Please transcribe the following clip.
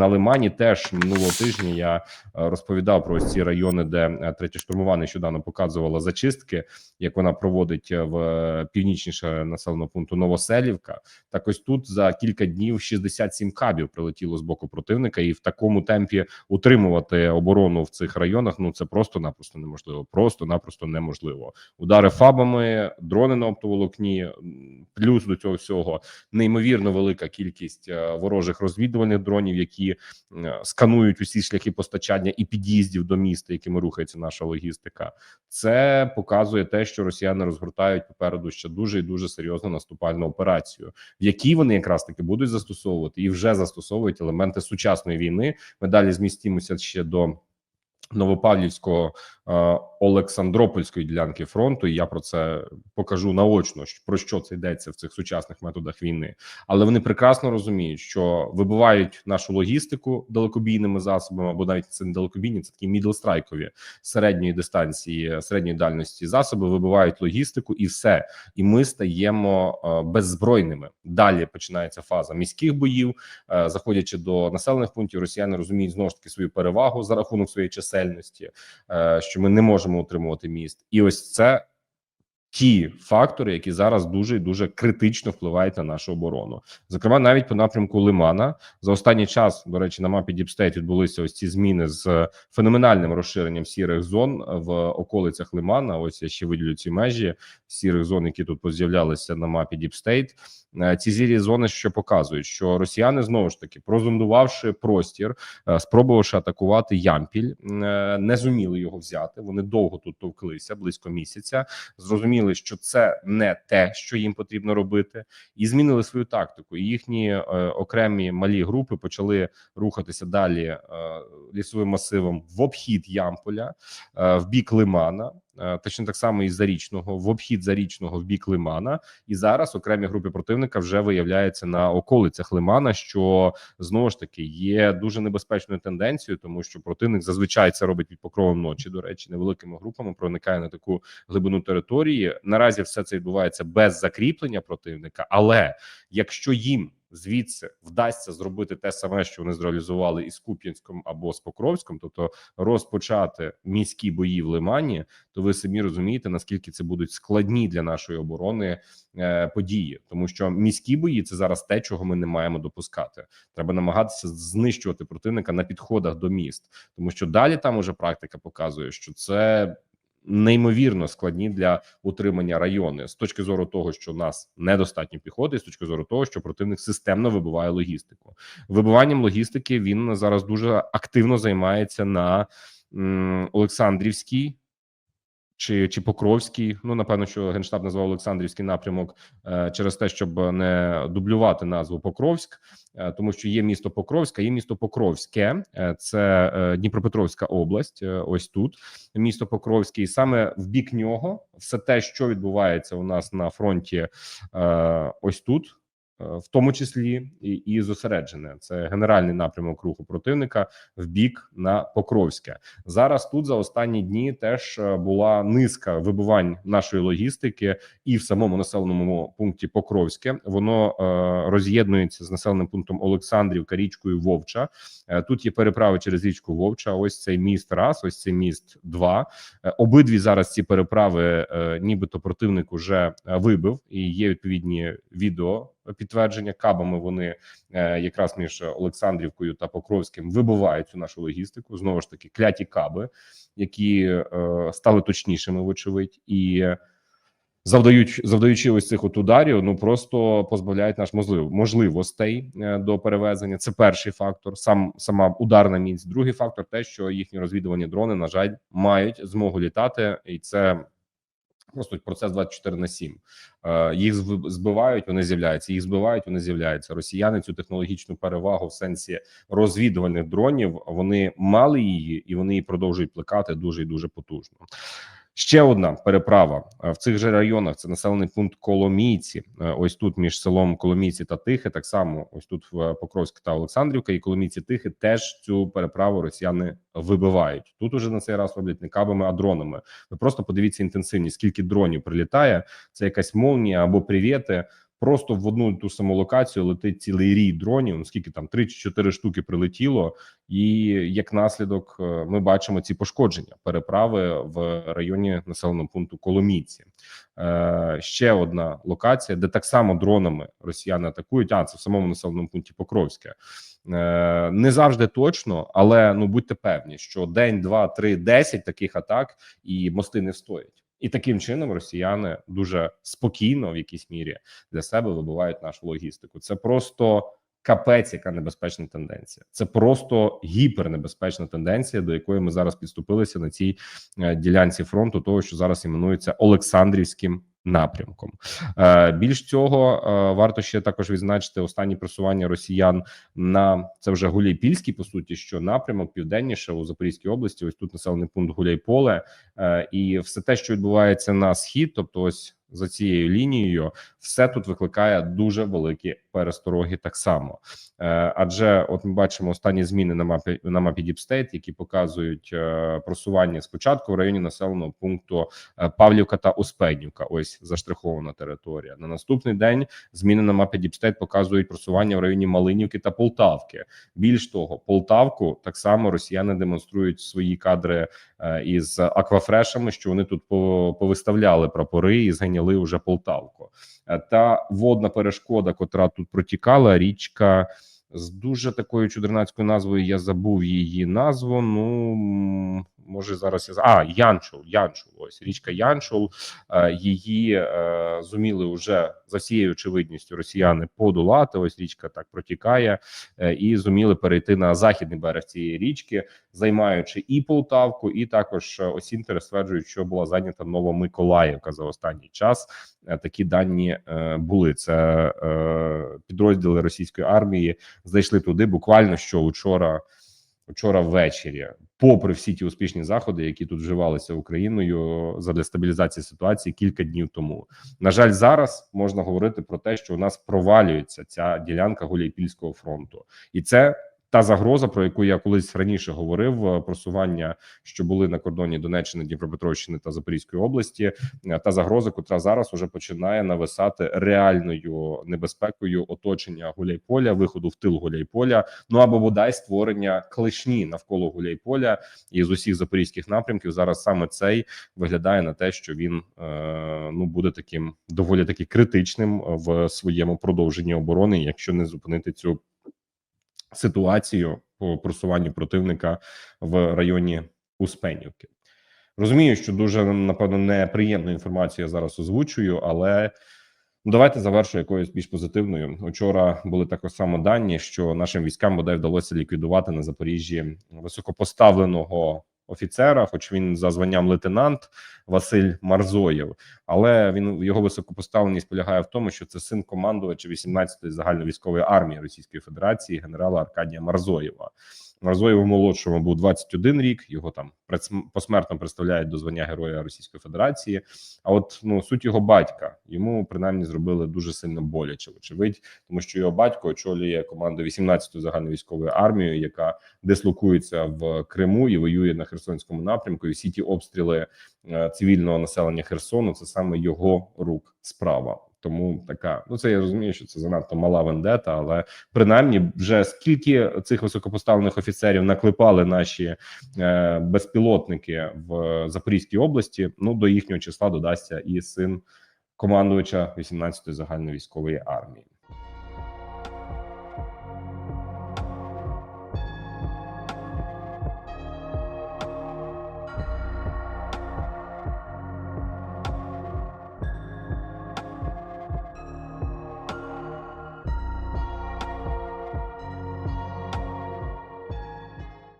на Лимані теж минулого тижня я е, розповідав про ці райони, де е, третя штурмова нещодавно показувала зачистки, як вона проводить е, в північніше населеного пункту Новоселівка. Так ось тут за кілька днів 67 кабів прилетіло з боку противника, і в такому темпі утримувати оборону в цих районах. Ну це просто-напросто неможливо. Просто-напросто неможливо. Удари фабами, дрони на оптоволокні, плюс до цього всього неймовірно велика кількість ворожих розвідувальних дронів, які е, сканують усі шляхи постачання і під'їздів до міста, якими рухається наша логістика. Це показує те, що росіяни розгортають попереду ще дуже і дуже серйозну наступальну операцію, в якій вони якраз таки будуть застосовувати і вже застосовують елементи сучасної війни. Ми далі змістимося ще до. Новопавлівського е, Олександропольської ділянки фронту. І я про це покажу наочно. Про що це йдеться в цих сучасних методах війни, але вони прекрасно розуміють, що вибивають нашу логістику далекобійними засобами, або навіть це не далекобійні, це такі мідлстрайкові середньої дистанції, середньої дальності засоби. Вибивають логістику, і все. І ми стаємо е, беззбройними. Далі починається фаза міських боїв. Е, заходячи до населених пунктів, росіяни розуміють знову ж таки свою перевагу за рахунок своєї чисельності, е, що ми не можемо утримувати міст, і ось це. Ті фактори, які зараз дуже і дуже критично впливають на нашу оборону, зокрема, навіть по напрямку Лимана за останній час, до речі, на мапі Діпстейт відбулися ось ці зміни з феноменальним розширенням сірих зон в околицях Лимана. Ось я ще виділю ці межі сірих зон, які тут поз'являлися на мапі Діпстейт. Е, Ці зірі зони, що показують, що росіяни знову ж таки прозондувавши простір, е, спробувавши атакувати Ямпіль, е, не зуміли його взяти. Вони довго тут товклися близько місяця. Зрозуміли, що це не те, що їм потрібно робити, і змінили свою тактику. Їхні окремі малі групи почали рухатися далі лісовим масивом в обхід Ямполя, в бік Лимана. Е, Точно так само і зарічного в обхід зарічного в бік Лимана, і зараз окремі групи противника вже виявляються на околицях Лимана, що знову ж таки є дуже небезпечною тенденцією, тому що противник зазвичай це робить під покровом ночі. До речі, невеликими групами проникає на таку глибину території. Наразі все це відбувається без закріплення противника, але якщо їм звідси вдасться зробити те саме, що вони зреалізували із Куп'янськом або з Покровськом, тобто розпочати міські бої в Лимані, то ви самі розумієте, наскільки це будуть складні для нашої оборони е, події, тому що міські бої це зараз те, чого ми не маємо допускати. Треба намагатися знищувати противника на підходах до міст, тому що далі там уже практика показує, що це. Неймовірно складні для утримання райони з точки зору того, що у нас недостатньо піхоти, і з точки зору того, що противник системно вибиває логістику. Вибиванням логістики він зараз дуже активно займається на Олександрівській чи, чи Покровський. Ну напевно, що генштаб назвав Олександрівський напрямок е, через те, щоб не дублювати назву Покровськ, е, тому що є місто Покровськ, а є місто Покровське, е, це Дніпропетровська область. ось тут місто Покровське, і саме в бік нього все те, що відбувається у нас на фронті, ось тут. Е, В тому числі і, і зосереджене це генеральний напрямок руху противника в бік на Покровське. Зараз тут за останні дні теж е, була низка вибивань нашої логістики, і в самому населеному пункті Покровське воно е, роз'єднується з населеним пунктом Олександрівка річкою Вовча. Е, тут є переправи через річку Вовча. Ось цей міст раз, ось цей міст два. Е, Обидві зараз ці переправи, е, нібито противник уже е, вибив, і є відповідні відео підтвердження кабами. Вони е, якраз між Олександрівкою та Покровським вибивають цю нашу логістику. Знову ж таки, кляті каби, які е, стали точнішими, вочевидь, і завдають завдаючи ось цих от ударів, ну просто позбавляють наш можлив, можливостей е, до перевезення. Це перший фактор, сам сама ударна міць. Другий фактор, те, що їхні розвідувальні дрони, на жаль, мають змогу літати, і це. Просто процес 24 на 7. Е, їх збивають, вони з'являються. Їх збивають, вони з'являються. Росіяни цю технологічну перевагу в сенсі розвідувальних дронів. Вони мали її, і вони її продовжують плекати дуже і дуже потужно. Ще одна переправа Е, в цих же районах. Це населений пункт Коломійці. Е, Ось тут між селом Коломійці та Тихе. Так само, ось тут в Покровськ та Олександрівка і Коломійці Тихе теж цю переправу росіяни вибивають. Тут уже на цей раз роблять не кабами, а дронами. Ви просто подивіться інтенсивність, скільки дронів прилітає. Це якась молнія або привіти. Просто в одну ту саму локацію летить цілий рій дронів. Ну скільки там три чи чотири штуки прилетіло, і як наслідок е, ми бачимо ці пошкодження переправи в районі населеного пункту Коломійці. Е, ще одна локація, де так само дронами росіяни атакують. А це в самому населеному пункті Покровське. Е, Не завжди точно, але ну будьте певні, що день, два, три, десять таких атак і мости не встоять. І таким чином росіяни дуже спокійно, в якійсь мірі, для себе вибивають нашу логістику. Це просто капець, яка небезпечна тенденція. Це просто гіпернебезпечна тенденція, до якої ми зараз підступилися на цій е, ділянці фронту, того що зараз іменується Олександрівським напрямком. Е, Більш цього е, варто ще також відзначити останні просування росіян на це вже Гуляйпільський, по суті, що напрямок південніше у Запорізькій області. Ось тут населений пункт Гуляйполе, е, і все те, що відбувається на схід, тобто ось за цією лінією, все тут викликає дуже великі перестороги. Так само, Е, адже от ми бачимо останні зміни на мапі на мапі Діпстейт, які показують е, просування спочатку в районі населеного пункту е, Павлівка та Успенівка. Ось заштрихована територія. На наступний день зміни на мапі Діпстейт показують просування в районі Малинівки та Полтавки. Більш того, Полтавку так само росіяни демонструють свої кадри із аквафрешами, що вони тут повиставляли прапори і зганяли уже Полтавку. Е, Та водна перешкода, котра тут протікала, річка з дуже такою чудернацькою назвою. Я забув її назву. Ну може зараз я а Янчул. Янчул. Ось річка Янчул. Е, Її е, зуміли вже за всією очевидністю росіяни подолати. Ось річка так протікає, е, і зуміли перейти на західний берег цієї річки, займаючи і Полтавку, і також Осінтери стверджують, що була зайнята Новомиколаївка за останній час. Такі дані були. Це підрозділи російської армії зайшли туди буквально що учора. Вчора ввечері, попри всі ті успішні заходи, які тут вживалися Україною задля стабілізації ситуації кілька днів тому. На жаль, зараз можна говорити про те, що у нас провалюється ця ділянка Гуляйпільського фронту, і це та загроза, про яку я колись раніше говорив, е, просування, що були на кордоні Донеччини, Дніпропетровщини та Запорізької області, е, та загроза, котра зараз уже починає нависати реальною небезпекою оточення Гуляйполя, виходу в тил Гуляйполя, ну або бодай створення клешні навколо Гуляйполя і з усіх запорізьких напрямків. Зараз саме цей виглядає на те, що він е, ну буде таким доволі таки критичним в своєму продовженні оборони, якщо не зупинити цю ситуацію по просуванню противника в районі Успенівки. Розумію, що дуже напевно неприємну інформацію я зараз озвучую, але ну, давайте завершу якоюсь більш позитивною. Учора були також само дані, що нашим військам бодай вдалося ліквідувати на Запоріжжі високопоставленого офіцера, хоч він за званням лейтенант Василь Марзоєв, але він його високопоставленість полягає в тому, що це син командувача 18-ї загальновійськової армії Російської Федерації генерала Аркадія Марзоєва. Марзоєву молодшому був 21 рік. Його там посмертно представляють до звання Героя Російської Федерації. А от ну суть його батька йому принаймні зробили дуже сильно боляче, вочевидь, тому що його батько очолює команду 18-ї загальновійськової армії, яка дислокується в Криму і воює на Херсонському напрямку. І всі ті обстріли е, цивільного населення Херсону це саме його рук справа. Тому така, ну це я розумію, що це занадто мала вендета, але принаймні, вже скільки цих високопоставлених офіцерів наклепали наші е, безпілотники в Запорізькій області. Ну до їхнього числа додасться і син командувача 18-ї загальновійськової армії.